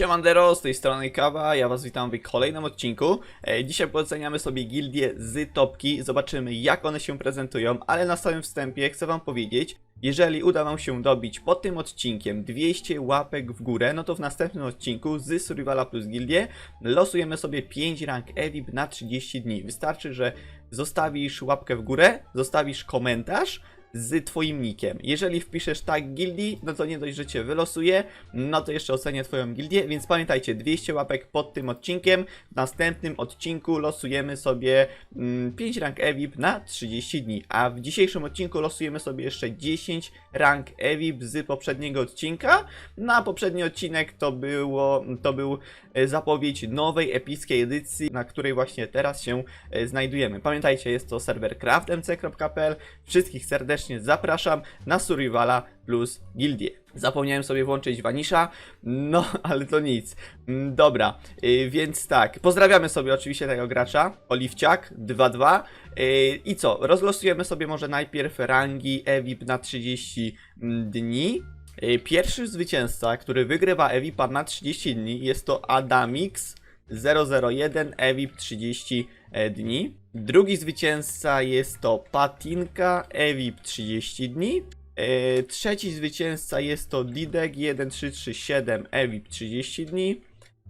Siemandero, z tej strony Kawa, ja was witam w kolejnym odcinku. E, Dzisiaj pooceniamy sobie gildie z topki, zobaczymy jak one się prezentują, ale na samym wstępie chcę wam powiedzieć, jeżeli uda wam się dobić pod tym odcinkiem 200 łapek w górę, no to w następnym odcinku z Survivala plus Gildie losujemy sobie 5 rank EVIP na 30 dni. Wystarczy, że zostawisz łapkę w górę, zostawisz komentarz, z twoim nickiem. Jeżeli wpiszesz tak gildii, no to nie dość, że cię wylosuje, no to jeszcze ocenię twoją gildię, więc pamiętajcie, 200 łapek pod tym odcinkiem. W następnym odcinku losujemy sobie mm, 5 rank EVIP na 30 dni, a w dzisiejszym odcinku losujemy sobie jeszcze 10 rank EVIP z poprzedniego odcinka. Na poprzedni odcinek to było, to był e, zapowiedź nowej epickiej edycji, na której właśnie teraz się e, znajdujemy. Pamiętajcie, jest to serwer craftmc.pl. Wszystkich serdecznie zapraszam na Survivala plus Gildię. Zapomniałem sobie włączyć Vanisha, no ale to nic. Mm, Dobra, y, więc tak, pozdrawiamy sobie oczywiście tego gracza, Oliwciak 2-2. Y, I co, rozlosujemy sobie może najpierw rangi EVIP na 30 mm, dni. Y, Pierwszy zwycięzca, który wygrywa EVIPa na 30 dni jest to Adamix 001 EVIP 30 e, dni. Drugi zwycięzca jest to Patinka EVIP 30 dni. E, Trzeci zwycięzca jest to Didek 1337 EVIP 30 dni.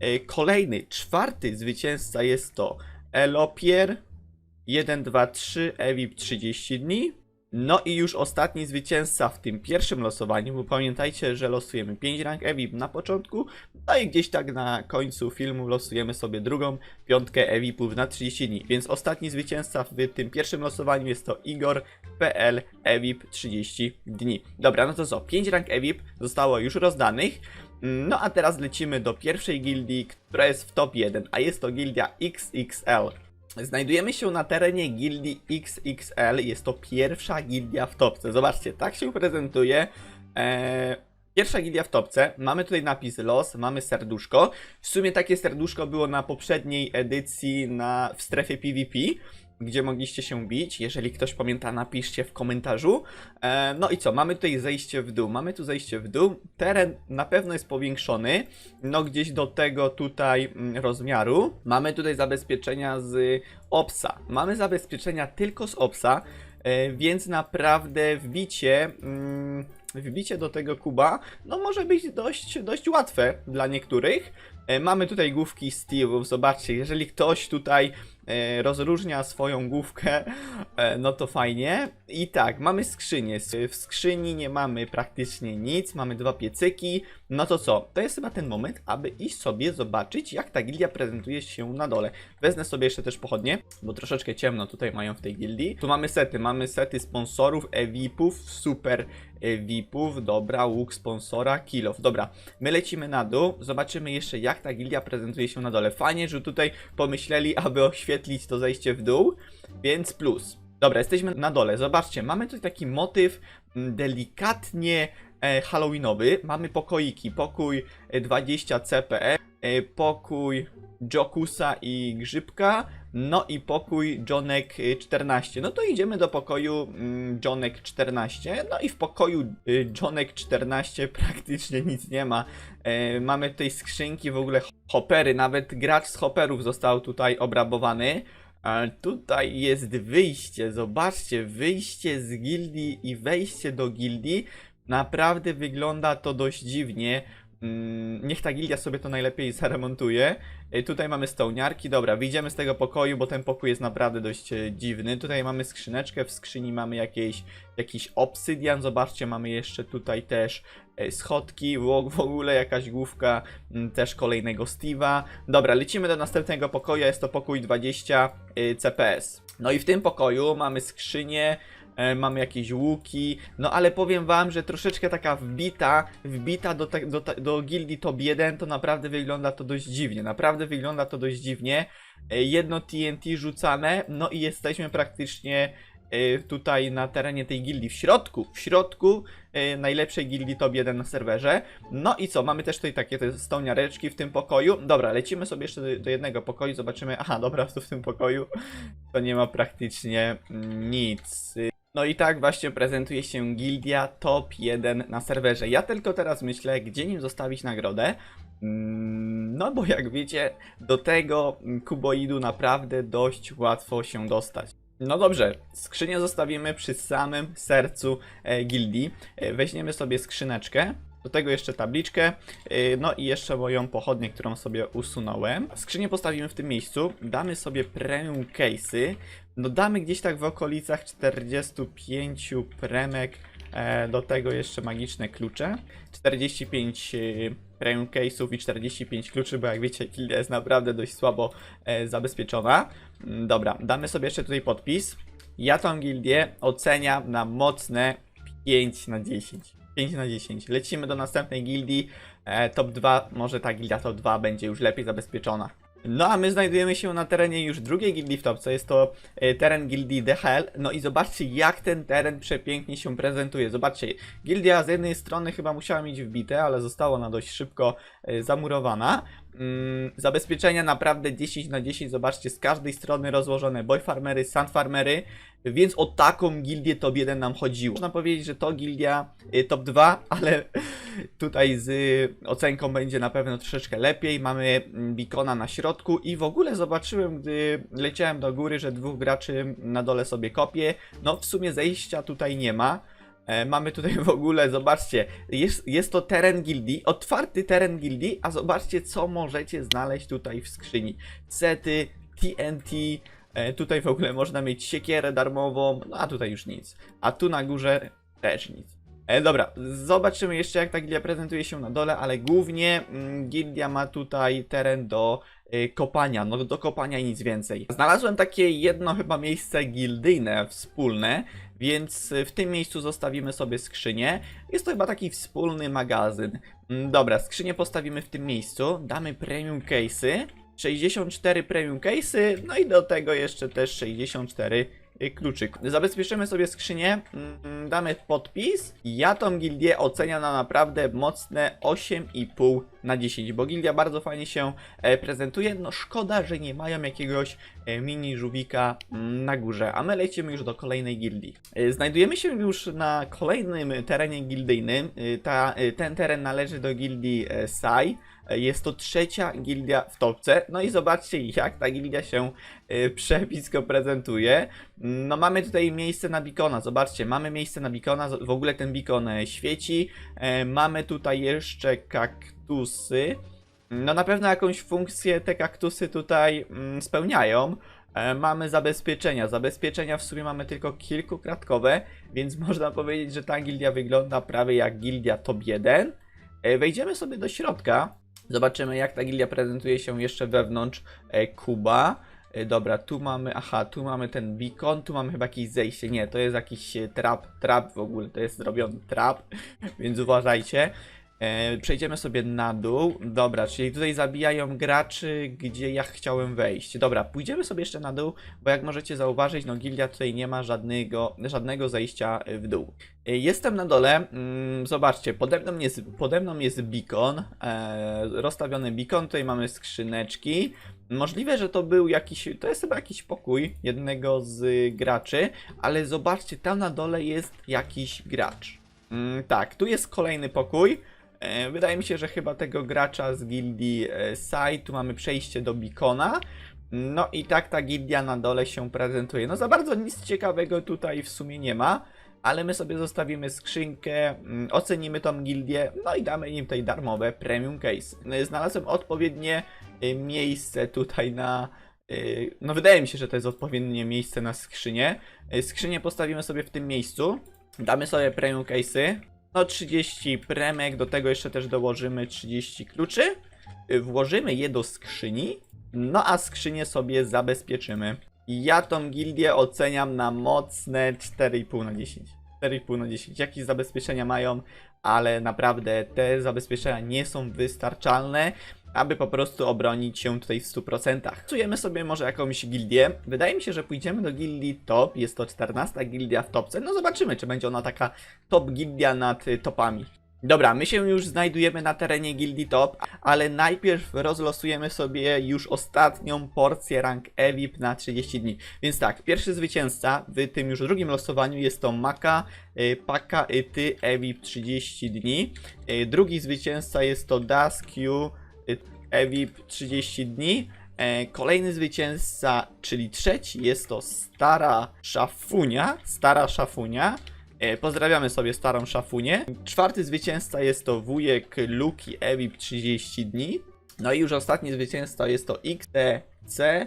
E, Kolejny, czwarty zwycięzca jest to Elopier 123 EVIP 30 dni. No i już ostatni zwycięzca w tym pierwszym losowaniu, bo pamiętajcie, że losujemy 5 rank EVIP na początku, no i gdzieś tak na końcu filmu losujemy sobie drugą piątkę EVIPów na 30 dni. Więc ostatni zwycięzca w tym pierwszym losowaniu jest to Igor PL EVIP 30 dni. Dobra, no to co, 5 rank EVIP zostało już rozdanych. No a teraz lecimy do pierwszej gildii, która jest w top 1, a jest to gildia XXL. Znajdujemy się na terenie gildii XXL. Jest to pierwsza gildia w topce. Zobaczcie, tak się prezentuje. Eee, pierwsza gildia w topce. Mamy tutaj napis los, mamy serduszko. W sumie takie serduszko było na poprzedniej edycji na, w strefie PvP. Gdzie mogliście się bić? Jeżeli ktoś pamięta, napiszcie w komentarzu. E, no i co? Mamy tutaj zejście w dół. Mamy tu zejście w dół. Teren na pewno jest powiększony. No gdzieś do tego tutaj mm, rozmiaru. Mamy tutaj zabezpieczenia z OPSA. Mamy zabezpieczenia tylko z OPSA, e, więc naprawdę wbicie. Mm, Wbicie do tego kuba, no może być dość, dość łatwe dla niektórych. E, mamy tutaj główki Steve'ów, zobaczcie, jeżeli ktoś tutaj rozróżnia swoją główkę, e, no to fajnie. I tak, mamy skrzynię. W skrzyni nie mamy praktycznie nic, mamy dwa piecyki. No to co? To jest chyba ten moment, aby iść sobie zobaczyć, jak ta gildia prezentuje się na dole. Wezmę sobie jeszcze też pochodnie, bo troszeczkę ciemno tutaj mają w tej gildii. Tu mamy sety, mamy sety sponsorów, e-VIPów, super e, VIPów, dobra, łuk sponsora, kilof. Dobra, my lecimy na dół, zobaczymy jeszcze jak ta gildia prezentuje się na dole. Fajnie, że tutaj pomyśleli, aby oświetlić to zejście w dół, więc plus. Dobra, jesteśmy na dole. Zobaczcie, mamy tutaj taki motyw mm, delikatnie e, halloweenowy. Mamy pokoiki. Pokój e, 20 CPE, e, pokój Jokusa i Grzybka, no i pokój Johnek e, 14. No to idziemy do pokoju mm, Johnek 14. No i w pokoju y, Johnek 14 praktycznie nic nie ma. E, mamy tutaj skrzynki, w ogóle hoppery. Nawet gracz z hopperów został tutaj obrabowany. A tutaj jest wyjście, zobaczcie, wyjście z gildii i wejście do gildii. Naprawdę wygląda to dość dziwnie. Mm, Niech ta gildia sobie to najlepiej zaremontuje. E, Tutaj mamy stołniarki. Dobra, wyjdziemy z tego pokoju, bo ten pokój jest naprawdę dość e, dziwny. Tutaj mamy skrzyneczkę, w skrzyni mamy jakieś, jakiś obsydian. Zobaczcie, mamy jeszcze tutaj też e, schodki, w ogóle jakaś główka mm, też kolejnego Steve'a. Dobra, lecimy do następnego pokoju, jest to pokój 20 y, CPS. No i w tym pokoju mamy skrzynię, e, mamy jakieś łuki, no ale powiem wam, że troszeczkę taka wbita, wbita do, te, do, do gildii top 1, to naprawdę wygląda to dość dziwnie, naprawdę wygląda to dość dziwnie. E, Jedno TNT rzucane, no i jesteśmy praktycznie e, tutaj na terenie tej gildii, w środku, w środku e, najlepszej gildii top 1 na serwerze. No i co, mamy też tutaj takie te stołniareczki w tym pokoju. Dobra, lecimy sobie jeszcze do, do jednego pokoju, zobaczymy. Aha, dobra, tu w tym pokoju to nie ma praktycznie nic. No i tak właśnie prezentuje się gildia top 1 na serwerze. Ja tylko teraz myślę, gdzie nim zostawić nagrodę. Mm, No bo jak wiecie, do tego kuboidu naprawdę dość łatwo się dostać. No dobrze, skrzynię zostawimy przy samym sercu e, gildii. E, weźmiemy sobie skrzyneczkę, do tego jeszcze tabliczkę, e, no i jeszcze moją pochodnię, którą sobie usunąłem. Skrzynię postawimy w tym miejscu, damy sobie premium case'y, no damy gdzieś tak w okolicach 45 premek, e, do tego jeszcze magiczne klucze, 45 e, premium case'ów i 45 kluczy, bo jak wiecie, gildia jest naprawdę dość słabo e, zabezpieczona. Mm, Dobra, damy sobie jeszcze tutaj podpis. Ja tą gildię oceniam na mocne 5 na 10. 5 na 10. Lecimy do następnej gildii. Top 2, może ta gildia top 2 będzie już lepiej zabezpieczona. No a my znajdujemy się na terenie już drugiej gildii w topce, jest to e, teren gildii The Hell. No i zobaczcie jak ten teren przepięknie się prezentuje. Zobaczcie, gildia z jednej strony chyba musiała mieć wbite, ale została ona dość szybko e, zamurowana. Mm, zabezpieczenia naprawdę 10 na 10, zobaczcie, z każdej strony rozłożone boy farmery, sand farmery, więc o taką gildię top 1 nam chodziło. Można powiedzieć, że to gildia y, top 2, ale tutaj z y, ocenką będzie na pewno troszeczkę lepiej. Mamy mm, beacona na środku i w ogóle zobaczyłem, gdy leciałem do góry, że dwóch graczy na dole sobie kopie. No w sumie zejścia tutaj nie ma. E, Mamy tutaj w ogóle, zobaczcie, jest, jest to teren gildii, otwarty teren gildii, a zobaczcie co możecie znaleźć tutaj w skrzyni. Sety, TNT, e, tutaj w ogóle można mieć siekierę darmową, no a tutaj już nic. A tu na górze też nic. E, dobra, zobaczymy jeszcze jak ta gildia prezentuje się na dole, ale głównie mm, gildia ma tutaj teren do y, kopania, no do kopania i nic więcej. Znalazłem takie jedno chyba miejsce gildyjne, wspólne, więc y, w tym miejscu zostawimy sobie skrzynię. Jest to chyba taki wspólny magazyn. Mm, Dobra, skrzynię postawimy w tym miejscu, damy premium case'y, 64 premium case'y, no i do tego jeszcze też 64 y, kluczyk. Zabezpieczymy sobie skrzynię, mm, damy podpis. Ja tą gildię oceniam na naprawdę mocne 8,5 na 10, bo gildia bardzo fajnie się e, prezentuje. No szkoda, że nie mają jakiegoś e, mini żółwika mm, na górze, a my lecimy już do kolejnej gildii. E, Znajdujemy się już na kolejnym terenie gildyjnym. Ta, ten teren należy do gildii Sai. Jest to trzecia gildia w topce. No i zobaczcie, jak ta gildia się e, przepicko prezentuje. No mamy tutaj miejsce na bikona, zobaczcie, mamy miejsce na bikona, w ogóle ten bikon e, świeci. E, Mamy tutaj jeszcze kaktusy. No na pewno jakąś funkcję te kaktusy tutaj mm, spełniają. Mamy zabezpieczenia. Zabezpieczenia w sumie mamy tylko kilkukratkowe, więc można powiedzieć, że ta gildia wygląda prawie jak gildia top 1. E, Wejdziemy sobie do środka. Zobaczymy jak ta gildia prezentuje się jeszcze wewnątrz kuba. E, Dobra, tu mamy, aha, tu mamy ten beacon, tu mamy chyba jakieś zejście. Nie, to jest jakiś e, trap, trap w ogóle, to jest zrobiony trap, więc uważajcie. E, przejdziemy sobie na dół. Dobra, czyli tutaj zabijają graczy, gdzie ja chciałem wejść. Dobra, pójdziemy sobie jeszcze na dół, bo jak możecie zauważyć, no gildia tutaj nie ma żadnego, żadnego zejścia e, w dół. E, Jestem na dole, mm, zobaczcie, pode mną jest, pode mną jest beacon, rozstawiony beacon, tutaj mamy skrzyneczki. Możliwe, że to był jakiś, to jest chyba jakiś pokój jednego z graczy, ale zobaczcie, tam na dole jest jakiś gracz. Mm, tak, tu jest kolejny pokój. E, Wydaje mi się, że chyba tego gracza z gildii e, Sai, tu mamy przejście do Beacona. No i tak ta gildia na dole się prezentuje. No za bardzo nic ciekawego tutaj w sumie nie ma, ale my sobie zostawimy skrzynkę, mm, ocenimy tą gildię, no i damy im tutaj darmowe premium case. E, Znalazłem odpowiednie e, miejsce tutaj na... No wydaje mi się, że to jest odpowiednie miejsce na skrzynię. Skrzynię postawimy sobie w tym miejscu. Damy sobie premium case'y. No 30 premek, do tego jeszcze też dołożymy 30 kluczy. Y, Włożymy je do skrzyni. No a skrzynię sobie zabezpieczymy. Ja tą gildię oceniam na mocne 4,5 na 10. 4,5 na 10. Jakieś zabezpieczenia mają, ale naprawdę te zabezpieczenia nie są wystarczalne, aby po prostu obronić się tutaj w 100%. Czujemy sobie może jakąś gildię. Wydaje mi się, że pójdziemy do gildii top. Jest to 14 gildia w topce. No zobaczymy, czy będzie ona taka top gildia nad y, topami. Dobra, my się już znajdujemy na terenie gildii top, ale najpierw rozlosujemy sobie już ostatnią porcję rank EVIP na 30 dni. Więc tak, pierwszy zwycięzca w tym już drugim losowaniu jest to Maka, y, Paka, y, Ty, EVIP 30 dni. Y, Drugi zwycięzca jest to Dasq, EVIP 30 dni. E, Kolejny zwycięzca, czyli trzeci, jest to Stara Szafunia. Stara Szafunia. E, Pozdrawiamy sobie starą szafunię. Czwarty zwycięzca jest to wujek Luki Evip 30 dni. No i już ostatni zwycięzca jest to XTC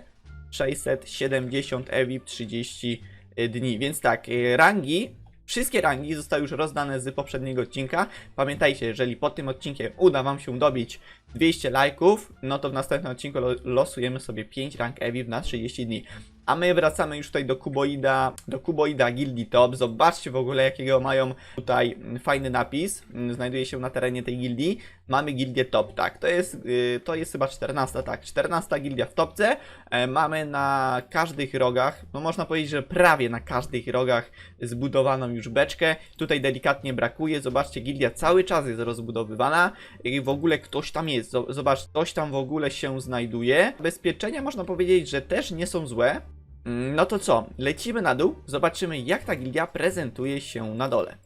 670 Evip 30 dni. Więc tak, e, rangi. Wszystkie rangi zostały już rozdane z poprzedniego odcinka. Pamiętajcie, jeżeli pod tym odcinkiem uda Wam się dobić 200 lajków, no to w następnym odcinku lo- losujemy sobie 5 rank EVIP na 30 dni. A my wracamy już tutaj do Kuboida, do Kuboida Gildii Top. Zobaczcie w ogóle jakiego mają tutaj fajny napis. Znajduje się na terenie tej gildii. Mamy gildię Top, tak. To jest, y, to jest chyba 14, tak. 14 gildia w topce. E, Mamy na każdych rogach, no można powiedzieć, że prawie na każdych rogach zbudowaną już beczkę. Tutaj delikatnie brakuje. Zobaczcie, gildia cały czas jest rozbudowywana. I w ogóle ktoś tam jest. Zo- Zobacz, ktoś tam w ogóle się znajduje. Bezpieczenia można powiedzieć, że też nie są złe. Mm, No to co, lecimy na dół, zobaczymy jak ta gildia prezentuje się na dole.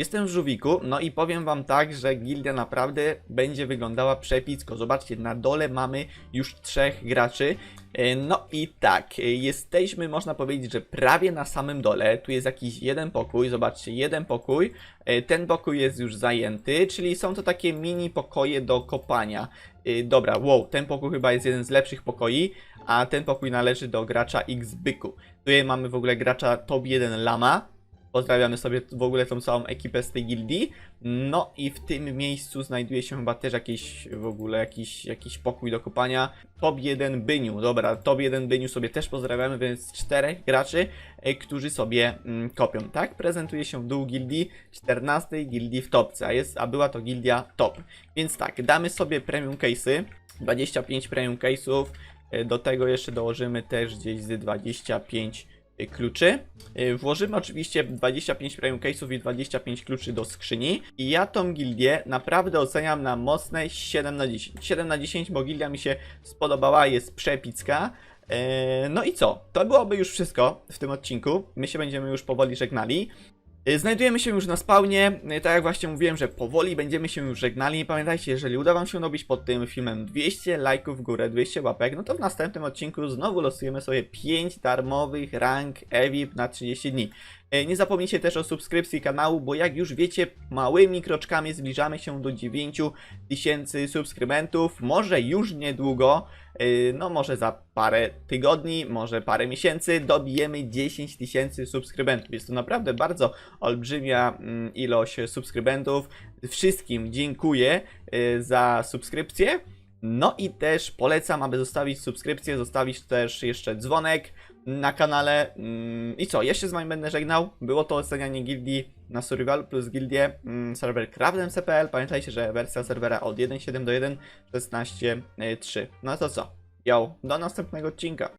Jestem w żółwiku, no i powiem wam tak, że gildia naprawdę będzie wyglądała przepicko. Zobaczcie, na dole mamy już trzech graczy. E, No i tak, e, jesteśmy, można powiedzieć, że prawie na samym dole. Tu jest jakiś jeden pokój, zobaczcie, jeden pokój. E, Ten pokój jest już zajęty, czyli są to takie mini pokoje do kopania. Dobra, wow, ten pokój chyba jest jeden z lepszych pokoi, a ten pokój należy do gracza X-Byku. Tutaj mamy w ogóle gracza Top 1 Lama. Pozdrawiamy sobie w ogóle tą całą ekipę z tej gildii. No i w tym miejscu znajduje się chyba też jakiś w ogóle jakiś, jakiś pokój do kopania. Top 1 Byniu, dobra, Top 1 Byniu sobie też pozdrawiamy, więc czterech graczy, e, którzy sobie mm, kopią. Tak prezentuje się dół gildii 14 gildii w topce, a, jest, a była to gildia top. Więc tak, damy sobie premium case'y, 25 premium case'ów, e, do tego jeszcze dołożymy też gdzieś z 25 kluczy. Y, Włożymy oczywiście 25 premium case'ów i 25 kluczy do skrzyni. I ja tą gildię naprawdę oceniam na mocne 7 na 10. 7 na 10, bo gildia mi się spodobała, jest przepicka. E, No i co? To byłoby już wszystko w tym odcinku. My się będziemy już powoli żegnali. Y, Znajdujemy się już na spawnie, Y, tak jak właśnie mówiłem, że powoli będziemy się już żegnali. Pamiętajcie, jeżeli uda Wam się dobić pod tym filmem 200 lajków w górę, 200 łapek, no to w następnym odcinku znowu losujemy sobie 5 darmowych rank EVIP na 30 dni. Y, Nie zapomnijcie też o subskrypcji kanału, bo jak już wiecie, małymi kroczkami zbliżamy się do 9000 subskrybentów. Może już niedługo, y, no może za parę tygodni, może parę miesięcy dobijemy 10 tysięcy subskrybentów. Jest to naprawdę bardzo olbrzymia mm, ilość subskrybentów. Wszystkim dziękuję y, za subskrypcję. No i też polecam, aby zostawić subskrypcję, zostawić też jeszcze dzwonek na kanale. Mm, I co, jeszcze z wami będę żegnał. Było to ocenianie gildii na Survival plus gildię mm, serwer craftmc.pl. Pamiętajcie, że wersja serwera od 1.7 do 1.16.3. No to co? Yo, do następnego odcinka.